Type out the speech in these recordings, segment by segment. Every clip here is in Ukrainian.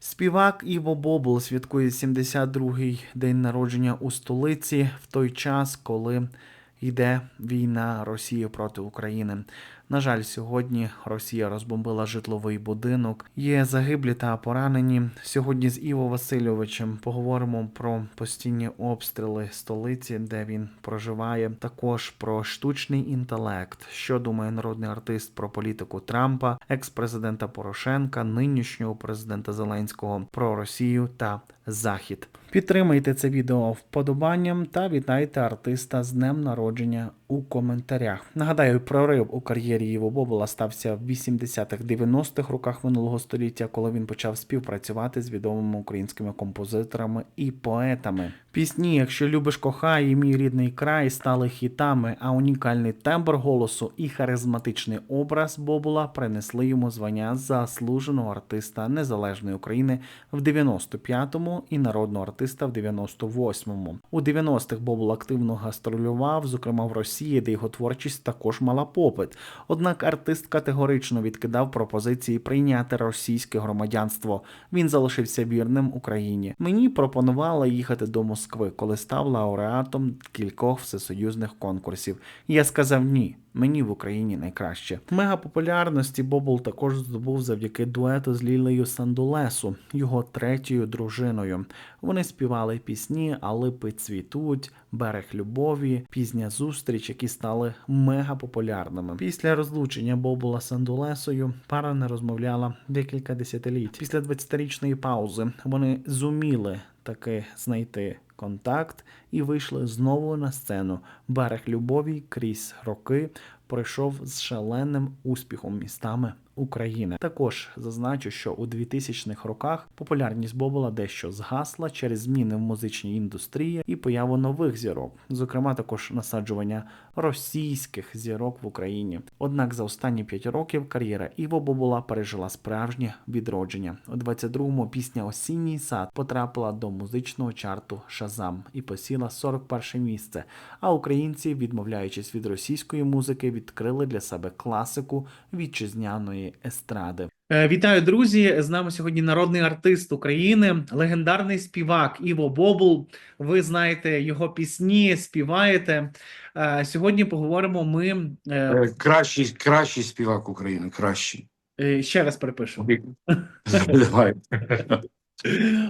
Співак Іво Бобл святкує 72-й день народження у столиці в той час, коли йде війна Росії проти України. На жаль, сьогодні Росія розбомбила житловий будинок. Є загиблі та поранені. Сьогодні з Іво Васильовичем поговоримо про постійні обстріли столиці, де він проживає. Також про штучний інтелект, що думає народний артист про політику Трампа, екс-президента Порошенка, нинішнього президента Зеленського про Росію та Захід. Підтримайте це відео вподобанням та вітайте артиста з днем народження у коментарях. Нагадаю, прорив у кар'єрі Іво Бобола стався в 80-х 90-х роках минулого століття, коли він почав співпрацювати з відомими українськими композиторами і поетами. Пісні, якщо любиш кохай і мій рідний край, стали хітами, а унікальний тембр голосу і харизматичний образ Бобула принесли йому звання заслуженого артиста незалежної України в 95-му і народного артиста в 98-му. У 90-х Бобул активно гастролював, зокрема в Росії, де його творчість також мала попит. Однак артист категорично відкидав пропозиції прийняти російське громадянство. Він залишився вірним Україні. Мені пропонували їхати до Москви, коли став лауреатом кількох всесоюзних конкурсів. Я сказав ні. Мені в Україні найкраще. Мегапопулярності Бобул також здобув завдяки дуету з Лілею Сандулесу, його третьою дружиною. Вони співали пісні Алипи цвітуть, Берег любові, Пізня зустріч, які стали мегапопулярними. Після розлучення Бобула Сандулесою пара не розмовляла декілька десятиліть. Після 20-річної паузи вони зуміли таки знайти контакт і вийшли знову на сцену. Берег любові крізь роки пройшов з шаленим успіхом містами України. Також зазначу, що у 2000-х роках популярність Бобола дещо згасла через зміни в музичній індустрії і появу нових зірок, зокрема також насаджування російських зірок в Україні. Однак за останні 5 років кар'єра Іво Бобола пережила справжнє відродження. У 22-му пісня Осінній сад потрапила до музичного чарту Шазам і посіла 41 місце. А українці, відмовляючись від російської музики, відкрили для себе класику вітчизняної естради. Е, Вітаю, друзі! З нами сьогодні народний артист України, легендарний співак Іво Бобул. Ви знаєте його пісні, співаєте. Е, Сьогодні поговоримо ми е, Кращий, кращий співак України, кращий. ще раз перепишу. Давай.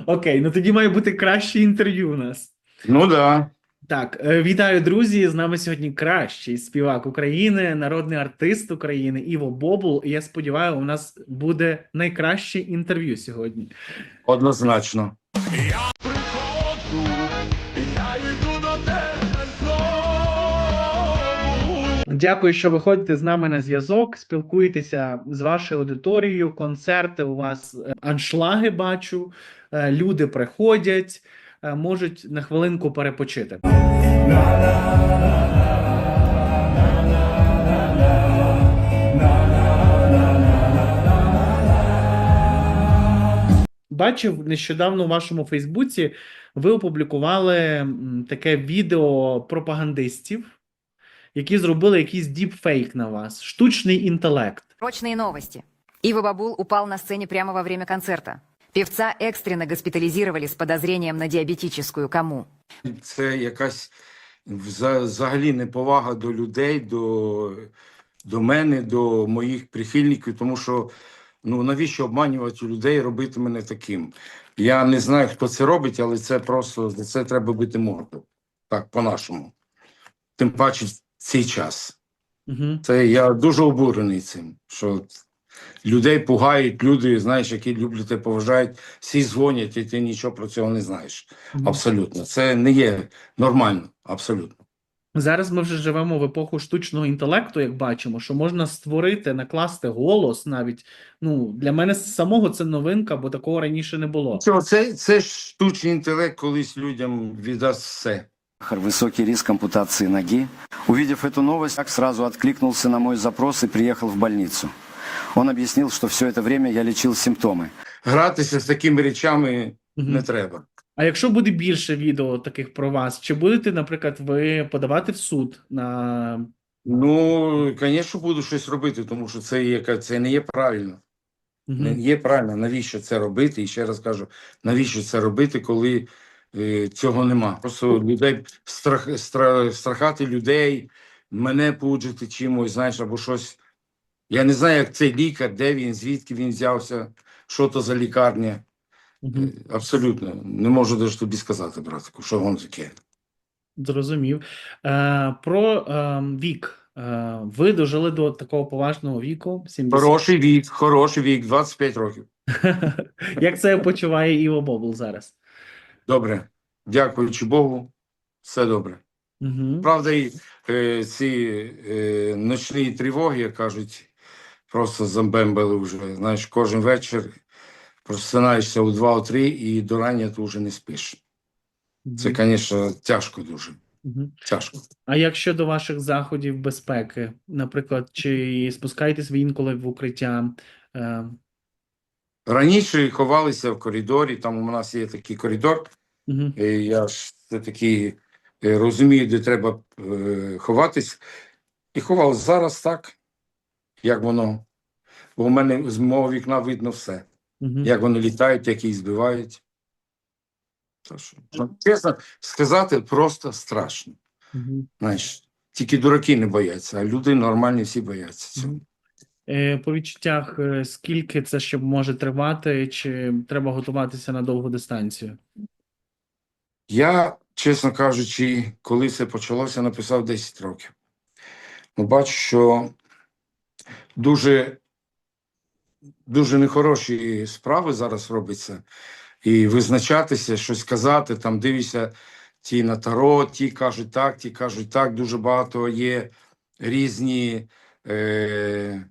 Окей, ну тоді має бути краще інтерв'ю у нас. Ну да. Так, е, вітаю, друзі! З нами сьогодні кращий співак України, народний артист України Іво Бобул. І я сподіваюся, у нас буде найкраще інтерв'ю сьогодні. Однозначно. Дякую, що виходите з нами на зв'язок, спілкуєтеся з вашою аудиторією, концерти у вас е, аншлаги бачу, е, люди приходять, можуть на хвилинку перепочити. Бачив нещодавно у вашому Фейсбуці, ви опублікували таке відео пропагандистів, які зробили якийсь діпфейк на вас, штучний інтелект. Срочные новости. Ива Бабул упал на сцене прямо во время концерта. Певца экстренно госпитализировали с подозрением на диабетическую кому. Це якась взагалі неповага до людей, до, до мене, до моїх прихильників, тому що ну навіщо обманювати людей, робити мене таким. Я не знаю, хто це робить, але це просто за це треба бити морду. Так, по-нашому. Тим паче в цей час. Угу. Це я дуже обурений цим, що людей пугають, люди, знаєш, які люблять тебе, поважають, всі дзвонять, і ти нічого про цього не знаєш. Абсолютно. Це не є нормально, абсолютно. Зараз ми вже живемо в епоху штучного інтелекту, як бачимо, що можна створити, накласти голос навіть. Ну, для мене самого це новинка, бо такого раніше не було. Це, це, це ж штучний інтелект колись людям віддасть все. Высокий риск ампутации ноги. Увидев эту новость,Ак сразу откликнулся на мой запрос и приехал в больницу. Он объяснил, что все это время я лечил симптомы. Гратися з такими речами Мгм. не треба. А якщо буде більше відео таких про вас, чи будете, наприклад, ви подавати в суд на Ну, звісно, буду щось робити, тому що це, є, це не є правильно. Мгм. Є правильно, навіщо це робити? І ще раз кажу, навіщо це робити, коли е, цього нема? Просто людей страх, стра, страхати людей, мене пуджити чимось, знаєш, або щось. я не знаю, як цей лікар, де він, звідки він взявся, що то за лікарня. Мгм. Абсолютно. Не можу навіть тобі сказати, братику, що воно таке. Зрозумів. Е, про е, вік. Е, ви дожили до такого поважного віку 70. Хороший вік, хороший вік, 25 років. Як це почуває Іво Бобул зараз? Добре. Дякуючи Богу, все добре. Угу. Правда, і е, ці е, ночні тривоги, як кажуть, просто замбембили вже. Знаєш, кожен вечір просинаєшся у 2-3 і до рання ти вже не спиш. Це, звісно, тяжко дуже. Угу. Тяжко. А як щодо ваших заходів безпеки, наприклад, чи спускаєтесь ви інколи в укриття? Е, Раніше ховалися в коридорі, там у нас є такий коридор. угу. е, Я ж все-таки е, розумію, де треба е, ховатись. І ховав зараз так, як воно. Бо у мене з мого вікна видно все. Угу. як вони літають, як їх збивають. То що, ну, чесно сказати, просто страшно. Угу. Знаєш, тільки дураки не бояться, а люди нормальні всі бояться цього. Е, по відчуттях, е, скільки це ще може тривати, чи треба готуватися на довгу дистанцію? Я, чесно кажучи, коли все почалося, написав 10 років. Ну, бачу, що дуже, дуже нехороші справи зараз робляться. І визначатися, щось казати, там дивишся ті на таро, ті кажуть так, ті кажуть так. Дуже багато є різні, е,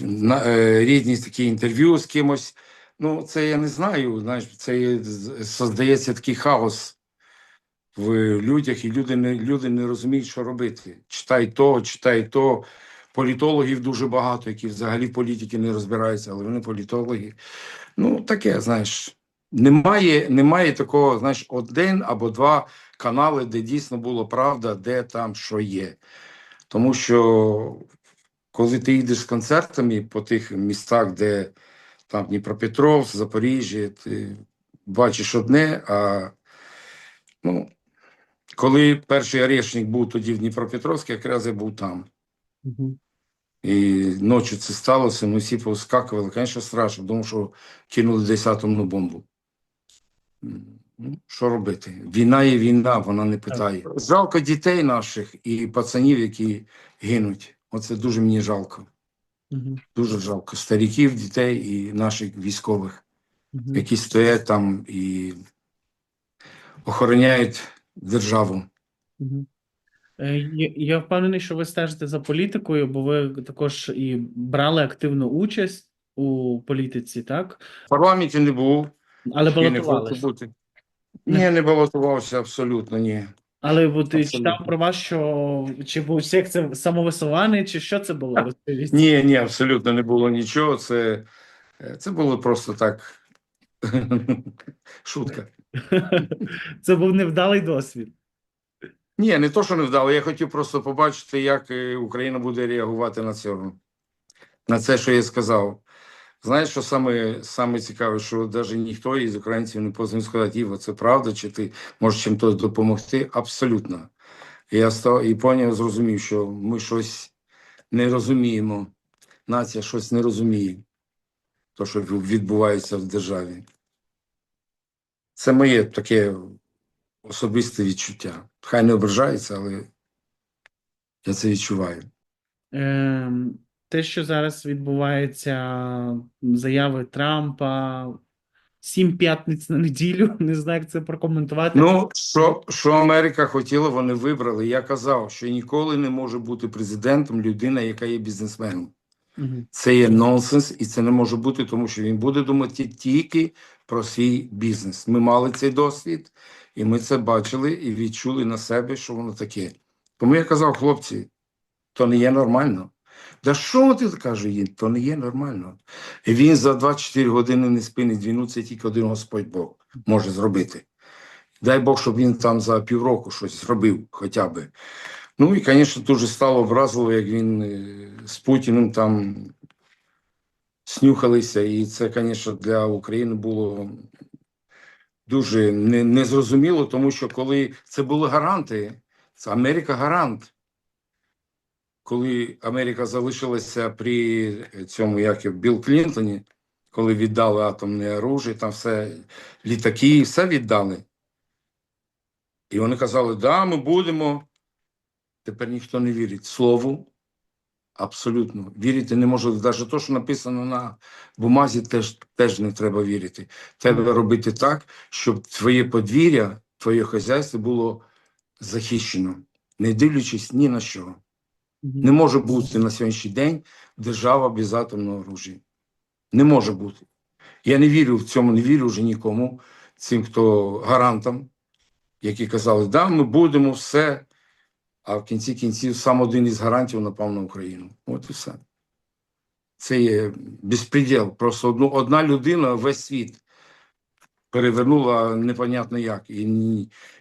на, е, різні такі інтерв'ю з кимось. Ну, це я не знаю. Знаєш, це создається такий хаос в людях, і люди не, люди не розуміють, що робити. Читай то, читай то. Політологів дуже багато, які взагалі в політиці не розбираються, але вони політологи. Ну, таке, знаєш. Немає, немає такого, знаєш, один або два канали, де дійсно була правда, де там що є. Тому що коли ти їдеш з концертами по тих містах, де там Дніпропетровськ, Запоріжжя, ти бачиш одне, а ну, коли перший орешник був тоді в Дніпропетровську, якраз я був там. Угу. І ночі це сталося, ми всі повскакували. Звісно, страшно, тому що кинули десь атомну бомбу. Ну, Що робити? Війна є війна, вона не питає. Жалко дітей наших і пацанів, які гинуть. Оце дуже мені жалко. Угу. Дуже жалко. Старіків, дітей і наших військових, Угу. які стоять там і охороняють державу. Угу. Я, я впевнений, що ви стежите за політикою, бо ви також і брали активну участь у політиці, так? В парламенті не був. Але бути. Ні, не балотувався абсолютно, ні. Але от і читав про вас, що чи був як це самовисуваний, чи що це було? Ні, ні, абсолютно не було нічого. Це, це було просто так. Шутка. Це був невдалий досвід. Ні, не то, що не вдало. Я хотів просто побачити, як е, Україна буде реагувати на цього. На це, що я сказав. Знаєш, що саме, саме цікаве, що навіть ніхто із українців не позвонив сказати, Іво, це правда, чи ти можеш чим-то допомогти? Абсолютно. Я став і поняв, зрозумів, що ми щось не розуміємо. Нація щось не розуміє, то, що відбувається в державі. Це моє таке особисте відчуття. Хай не ображається, але я це відчуваю. Ем, те, що зараз відбувається, заяви Трампа, сім п'ятниць на неділю, не знаю, як це прокоментувати. Ну, що, що Америка хотіла, вони вибрали. Я казав, що ніколи не може бути президентом людина, яка є бізнесменом. Це є нонсенс, і це не може бути, тому що він буде думати тільки про свій бізнес. Ми мали цей досвід, і ми це бачили і відчули на себе, що воно таке. Тому я казав, хлопці, то не є нормально. Да що ти кажеш, їм? То не є нормально. І він за 24 години не спинить війну, це тільки один Господь Бог може зробити. Дай Бог, щоб він там за півроку щось зробив хоча б. Ну і, звісно, дуже стало образливо, як він е, з Путіним там снюхалися, і це, звісно, для України було дуже не- незрозуміло, тому що коли це були гаранти, це Америка гарант. Коли Америка залишилася при цьому, як і Білл Клінтоні, коли віддали атомне оружие, там все літаки, все віддали. І вони казали, да, ми будемо. Тепер ніхто не вірить слову. Абсолютно. Вірити не може. Навіть те, що написано на бумазі, теж, теж не треба вірити. Треба робити так, щоб твоє подвір'я, твоє хазяйство було захищено, не дивлячись ні на що. Не може бути на сьогоднішній день держава без атомного оружия. Не може бути. Я не вірю в цьому, не вірю вже нікому, цим, хто гарантам, які казали, да, ми будемо все. А в кінці кінців сам один із гарантів напав на Україну. От і все. Це є безпреділ. Просто одну, одна людина весь світ перевернула непонятно як. І,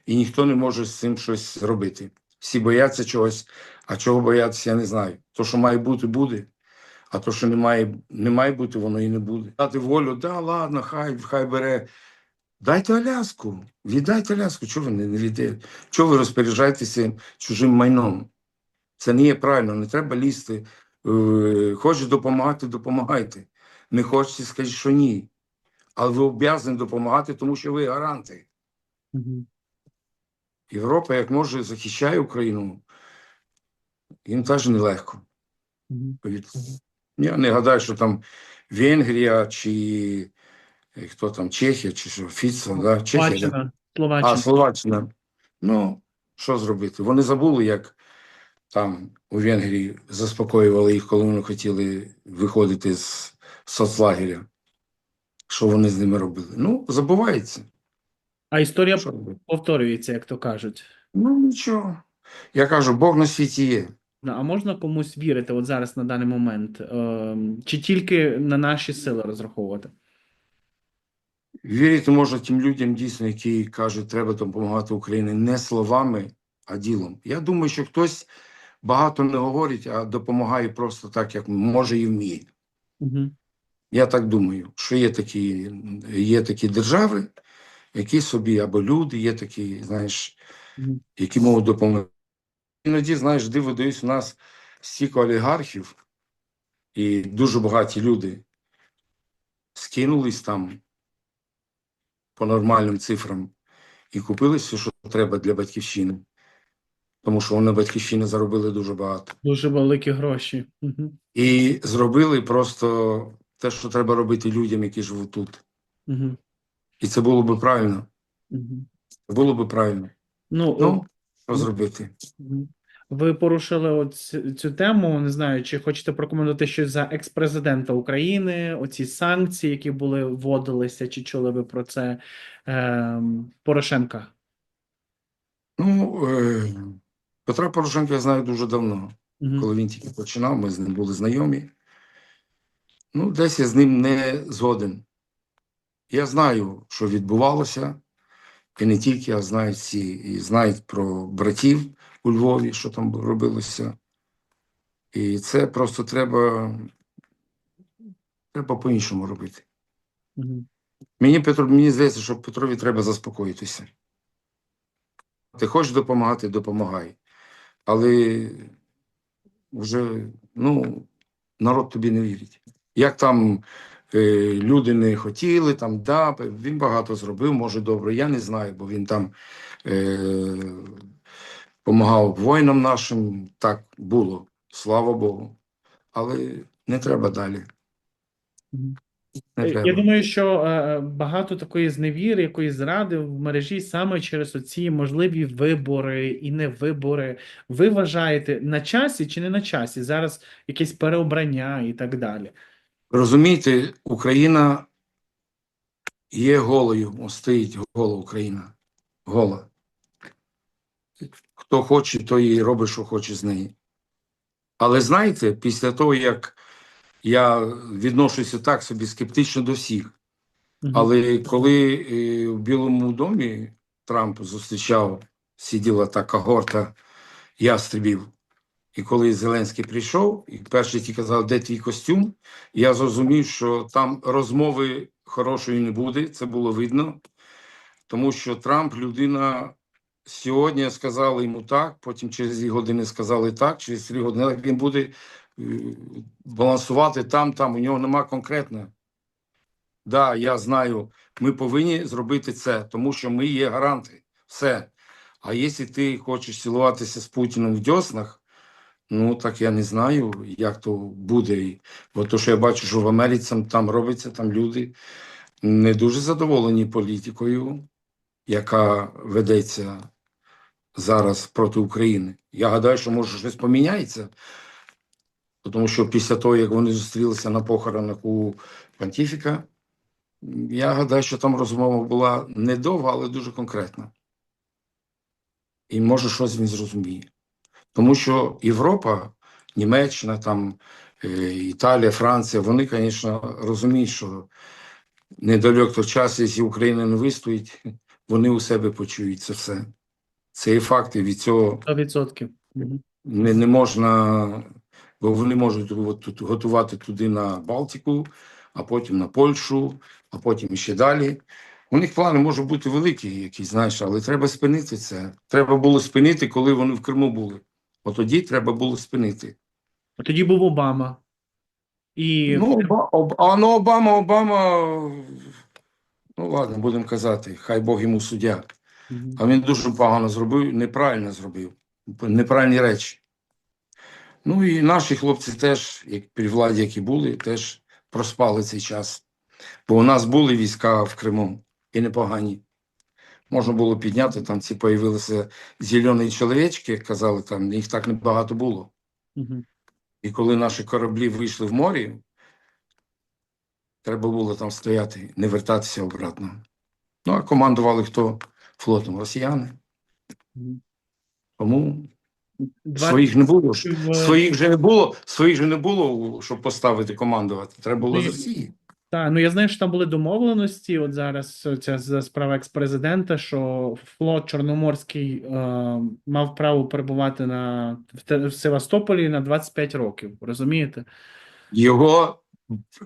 і ніхто не може з цим щось робити. Всі бояться чогось, а чого боятися, я не знаю. То, що має бути, буде. А то, що не має, не має бути, воно і не буде. Дати волю, да, ладно, хай, хай бере. Дайте Аляску, віддайте Аляску. Чого ви не, віддаєте? Чого ви розпоряджаєтеся чужим майном? Це не є правильно, не треба лізти. Е, Хочете допомагати, допомагайте. Не хочете, скажіть, що ні. Але ви обов'язані допомагати, тому що ви гаранти. Європа, як може, захищає Україну. Їм теж нелегко. Повірте. Я не гадаю, що там Венгрія чи хто там, Чехія, чи що, Фіцо, да? Чехія. да? Словаччина. А, Словаччина. Словаччина. Ну, що зробити? Вони забули, як там у Венгрії заспокоювали їх, коли вони хотіли виходити з соцлагеря. Що вони з ними робили? Ну, забувається. А історія Що повторюється, як то кажуть. Ну, нічого. Я кажу, Бог на світі є. А можна комусь вірити от зараз на даний момент? Ем, Чи тільки на наші сили розраховувати? Вірити можна тим людям, дійсно, які кажуть, треба допомагати Україні не словами, а ділом. Я думаю, що хтось багато не говорить, а допомагає просто так, як може і вміє. Угу. Я так думаю, що є такі, є такі держави, які собі, або люди, є такі, знаєш, Мгм. які можуть допомогти. Іноді, знаєш, диво даюсь, у нас стільки олігархів і дуже багаті люди скинулись там по нормальним цифрам і купили все, що треба для батьківщини. Тому що вони на батьківщині заробили дуже багато. Дуже великі гроші. Угу. І зробили просто те, що треба робити людям, які живуть тут. Угу. І це було би правильно. Угу. Було би правильно. Ну, Ну, що зробити? Ви порушили от цю тему. Не знаю, чи хочете прокоментувати щось за екс-президента України, оці санкції, які були вводилися, чи чули ви про це ем, Порошенка? Ну, е, Петра Порошенка я знаю дуже давно. Мгм. Коли він тільки починав, ми з ним були знайомі. Ну, десь я з ним не згоден. Я знаю, що відбувалося, і не тільки, а знають всі, і знають про братів у Львові, що там робилося. І це просто треба, треба по-іншому робити. Мгм. Мені Петро, мені здається, що Петрові треба заспокоїтися. Ти хочеш допомагати, допомагай. Але вже ну, народ тобі не вірить. Як там е, люди не хотіли, там да, він багато зробив, може добре, я не знаю, бо він там е, допомагав воїнам нашим. Так було, слава Богу. Але не треба далі. Не Е, треба. Я думаю, що е, багато такої зневіри, якоїсь зради в мережі саме через оці можливі вибори і не вибори. Ви вважаєте на часі чи не на часі? Зараз якесь переобрання і так далі. Розумієте, Україна є голою, стоїть гола Україна. Гола. Хто хоче, той і робить, що хоче з неї. Але знаєте, після того, як я відношуся так собі скептично до всіх, але коли е, в Білому домі Трамп зустрічав, сиділа та когорта ястребів, І коли Зеленський прийшов, і перший ті казав, де твій костюм, я зрозумів, що там розмови хорошої не буде, це було видно, тому що Трамп людина сьогодні сказали йому так, потім через дві години сказали так, через три години він буде е, балансувати там, там. У нього нема конкретно. Да, я знаю, ми повинні зробити це, тому що ми є гаранти. Все. А якщо ти хочеш цілуватися з Путіним в дьоснах, ну так я не знаю, як то буде. Бо то, що я бачу, що в Америці там робиться, там люди не дуже задоволені політикою, яка ведеться зараз проти України. Я гадаю, що може щось поміняється, тому що після того, як вони зустрілися на похоронах у Пантіфіка, я гадаю, що там розмова була недовга, але дуже конкретна. І може щось він зрозуміє. Тому що Європа, Німеччина, там, е, Італія, Франція, вони, звісно, розуміють, що недалек час, якщо Україна не вистоїть, вони у себе почують це все. Це є факти, від цього 100%. Не, не можна, бо вони можуть готувати туди на Балтику, а потім на Польщу, а потім ще далі. У них плани можуть бути великі, якісь, знаєш, але треба спинити це. Треба було спинити, коли вони в Криму були. От тоді треба було спинити. А Тоді був Обама. І Ну, Оба- Об- а ну Обама, Обама, ну ладно, будемо казати, хай Бог йому суддя. А він дуже погано зробив, неправильно зробив. Неправильні речі. Ну і наші хлопці теж, як при владі, які були, теж проспали цей час. Бо у нас були війська в Криму і непогані. Можна було підняти, там ці появилися зелені чоловічки, як казали, там їх так небагато було. Мгм. І коли наші кораблі вийшли в морі, треба було там стояти, не вертатися обратно. Ну, а командували хто флотом? Росіяни. Тому Два- своїх не було. ж. Своїх же не було, своїх же не було, щоб поставити командувати. Треба було Ну, з Росії. Так, ну я знаю, що там були домовленості. От зараз ця справа екс-президента, що флот Чорноморський е, мав право перебувати на в, в Севастополі на 25 років. Розумієте? Його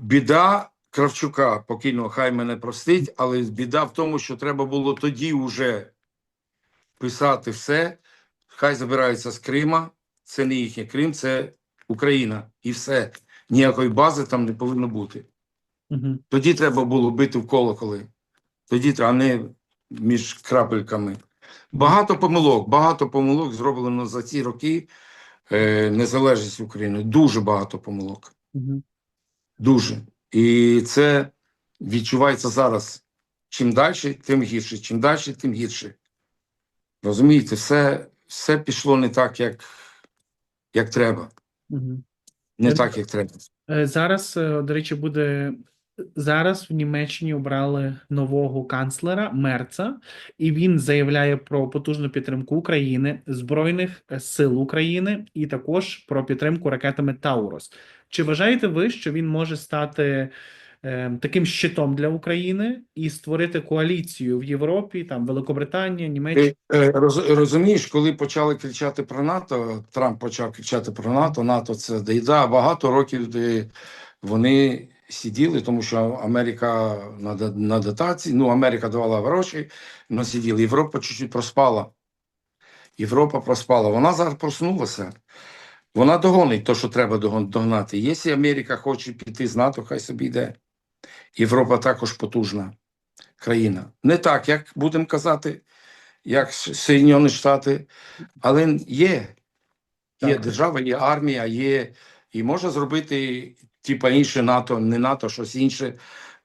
біда Кравчука, покійного, хай мене простить, але біда в тому, що треба було тоді вже писати все. Хай забираються з Крима. Це не їхній Крим, це Україна. І все. Ніякої бази там не повинно бути. Угу. Тоді треба було бити в колоколи. Тоді, а не між крапельками. Багато помилок, багато помилок зроблено за ці роки е, незалежності України. Дуже багато помилок. Угу. Дуже. І це відчувається зараз. Чим далі, тим гірше. Чим далі, тим гірше. Розумієте, все, все пішло не так, як, як треба. Угу. Не Я- так, як треба. Е, Зараз, е, до речі, буде зараз в Німеччині обрали нового канцлера Мерца, і він заявляє про потужну підтримку України, Збройних е, сил України і також про підтримку ракетами Таурос. Чи вважаєте ви, що він може стати е, таким щитом для України і створити коаліцію в Європі, там Великобританія, Німеччина? Е, роз- розумієш, коли почали кричати про НАТО, Трамп почав кричати про НАТО, НАТО це доїда. Багато років де вони сиділи, тому що Америка на, на дотації, ну Америка давала гроші, але сиділи. Європа чуть-чуть проспала. Європа проспала. Вона зараз проснулася. Вона догонить те, що треба догнати. Якщо Америка хоче піти з НАТО, хай собі йде. Європа також потужна країна. Не так, як будемо казати, як С- Штати, але є. Є Так. держава, є армія, є. І можна зробити, типа інше НАТО, не НАТО, щось інше.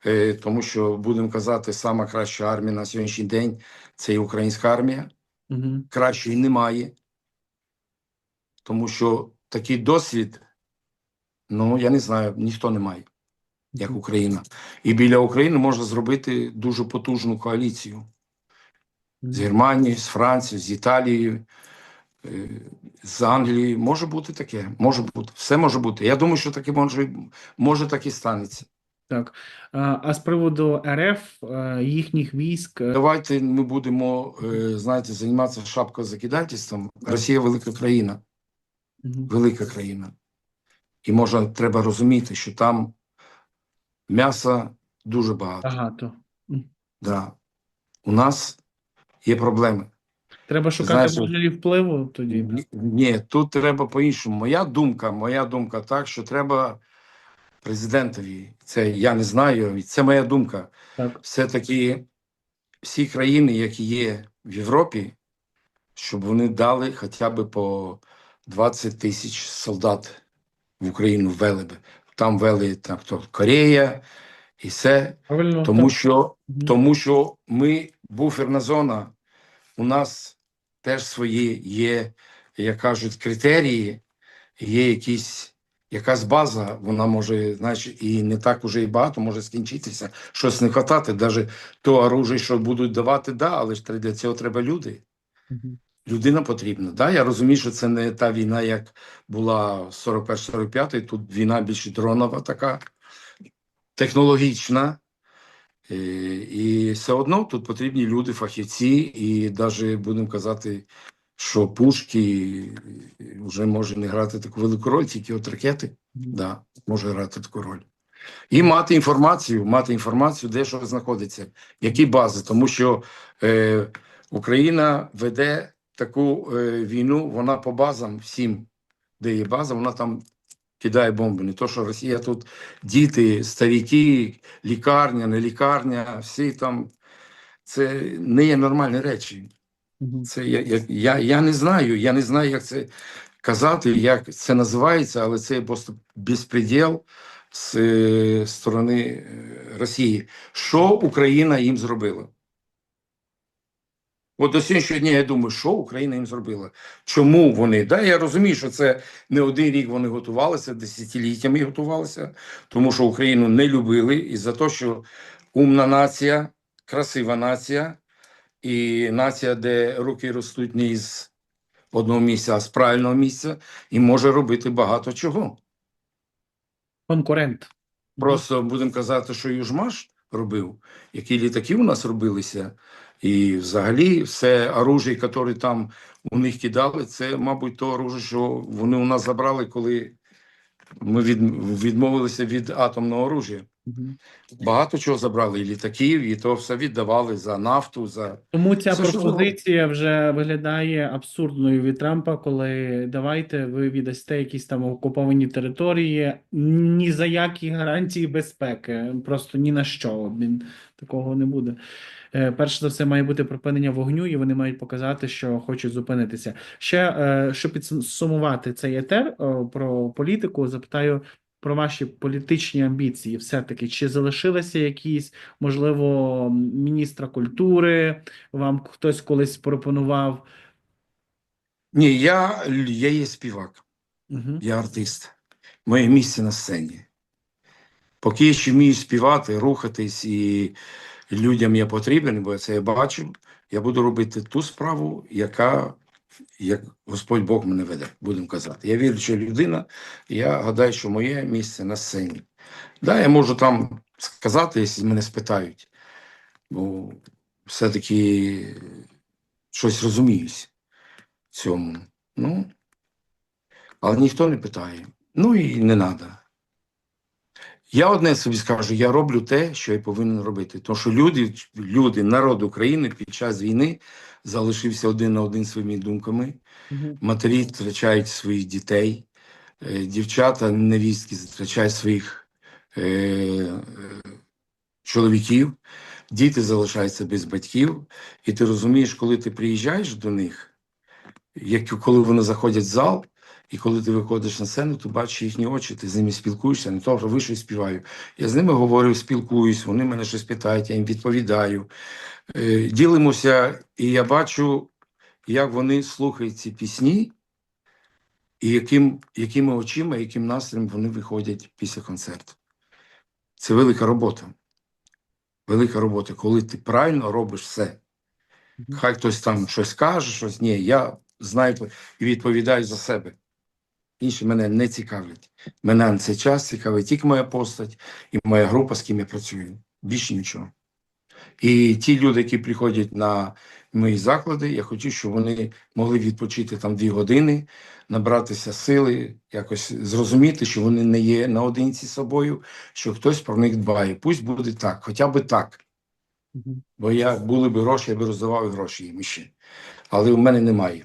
Е, тому що, будемо казати, сама краща армія на сьогоднішній день це і українська армія. Угу. Кращої немає. Тому що такий досвід, ну я не знаю, ніхто не має, як Україна. І біля України можна зробити дуже потужну коаліцію з Германією, з Францією, з Італією, з Англією. Може бути таке, може бути. Все може бути. Я думаю, що таке може, може так і станеться. Так. А, з приводу РФ, е, їхніх військ, е, Давайте ми будемо, е, знаєте, займатися шапкозакидательством. Росія велика країна. Велика країна. І може треба розуміти, що там м'яса дуже багато. Багато. Да. У нас є проблеми. Треба шукати Знаєш, важелі впливу тоді. да? Ні, Ні, тут треба по-іншому. Моя думка, моя думка так, що треба президентові. Це я не знаю, це моя думка. Так. Все-таки всі країни, які є в Європі, щоб вони дали хоча б по 20 тисяч солдат в Україну ввели би. Там ввели там, хто, Корея і все. Правильно? Тому так. що тому що ми буферна зона, у нас теж свої є, як кажуть, критерії, є якісь, якась база, вона може, значить, і не так уже і багато може скінчитися, щось не хватати. Навіть то оружие, що будуть давати, да, але ж для цього треба люди. Людина потрібна. Да, я розумію, що це не та війна, як була 41-45, тут війна більш дронова така, технологічна. Е, І все одно тут потрібні люди, фахівці, і навіть будемо казати, що пушки вже може не грати таку велику роль, тільки от ракети. Да, може грати таку роль. І мати інформацію, мати інформацію, де що знаходиться, які бази, тому що е, Україна веде таку е, війну, вона по базам всім, де є база, вона там кидає бомби. Не то, що Росія тут діти, старіки, лікарня, не лікарня, всі там. Це не є нормальні речі. Це я, я, я, я не знаю, я не знаю, як це казати, як це називається, але це просто безпреділ з е, сторони е, Росії. Що Україна їм зробила? От до сьогоднішнього дня я думаю, що Україна їм зробила? Чому вони? Да, я розумію, що це не один рік вони готувалися, десятиліттями готувалися, тому що Україну не любили, і за те, що умна нація, красива нація, і нація, де руки ростуть не із одного місця, а з правильного місця, і може робити багато чого. Конкурент. Просто будемо казати, що Южмаш робив, які літаки у нас робилися, і взагалі все оружие, яке там у них кидали, це, мабуть, то оружие, що вони у нас забрали, коли ми від, відмовилися від атомного оружия. Багато чого забрали, і літаків, і то все віддавали за нафту, за Тому ця ж пропозиція вже виглядає абсурдною від Трампа, коли давайте ви віддасте якісь там окуповані території, ні за які гарантії безпеки, просто ні на що. Він такого не буде. Е, Перш за все, має бути припинення вогню, і вони мають показати, що хочуть зупинитися. Ще е, щоб підсумувати цей етер про політику, запитаю про ваші політичні амбіції. Все-таки чи залишилися якісь, можливо, міністра культури? Вам хтось колись пропонував? ні, я, я є співак. Угу. Я артист. Моє місце на сцені. Поки я ще вмію співати, рухатись і людям я потрібен, бо я це я бачу, я буду робити ту справу, яка як Господь Бог мене веде, будемо казати. Я вірю, що людина, я гадаю, що моє місце на сцені. Да, я можу там сказати, якщо мене спитають, бо все-таки щось розуміюсь в цьому. Ну, але ніхто не питає. Ну і не треба. Я одне собі скажу: я роблю те, що я повинен робити. Тому що люди, люди, народ України під час війни залишився один на один своїми думками. Угу. Матері втрачають своїх дітей, е, дівчата, невістки втрачають своїх е, е, чоловіків, діти залишаються без батьків. І ти розумієш, коли ти приїжджаєш до них, як коли вони заходять в зал, і коли ти виходиш на сцену, ти бачиш їхні очі, ти з ними спілкуєшся, не то, що ви щось співаю. Я з ними говорю, спілкуюсь, вони мене щось питають, я їм відповідаю. Е, Ділимося, і я бачу, як вони слухають ці пісні, і яким, якими очима, яким настроєм вони виходять після концерту. Це велика робота. Велика робота, коли ти правильно робиш все. Хай хтось там щось каже, щось ні, я знаю і відповідаю за себе. Інші мене не цікавлять. Мене на цей час цікавить тільки моя постать і моя група, з ким я працюю. Більше нічого. І ті люди, які приходять на мої заклади. Я хотів, щоб вони могли відпочити там дві години, набратися сили, якось зрозуміти, що вони не є наодинці з собою, що хтось про них дбає. Пусть буде так, хоча б так. Бо я були б гроші, я би роздавав гроші їм ще. Але в мене немає.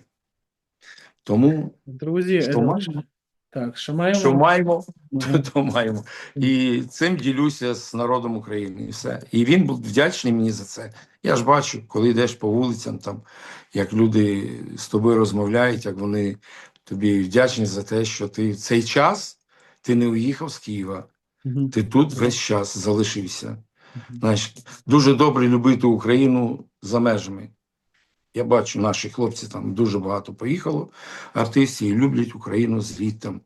Тому, Друзі, Що е, маємо? так, що маємо? що маємо, то, то маємо. І цим ділюся з народом України. І все. І він був вдячний мені за це. Я ж бачу, коли йдеш по вулицям, там, як люди з тобою розмовляють, як вони тобі вдячні за те, що ти в цей час ти не уїхав з Києва, ти тут весь час залишився. Знаєш, дуже добре любити Україну за межами. Я бачу, наші хлопці там дуже багато поїхало, артистів і люблять Україну звідтам.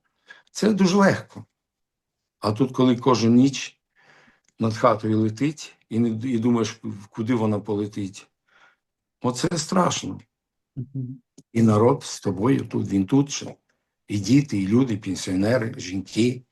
Це дуже легко. А тут, коли кожен ніч над хатою летить, і, не, і думаєш, куди вона полетить, оце страшно. І народ з тобою тут, він тут ще. І діти, і люди, пенсіонери, жінки.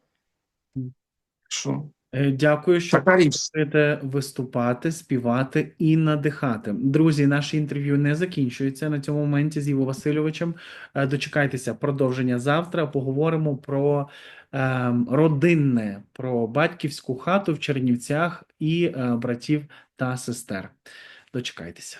Що? Е, Дякую, що будете виступати, співати і надихати. Друзі, наше інтерв'ю не закінчується на цьому моменті з Іво Васильовичем. Е, Дочекайтеся продовження завтра. Поговоримо про ем, родинне, про батьківську хату в Чернівцях і е, братів та сестер. Дочекайтеся.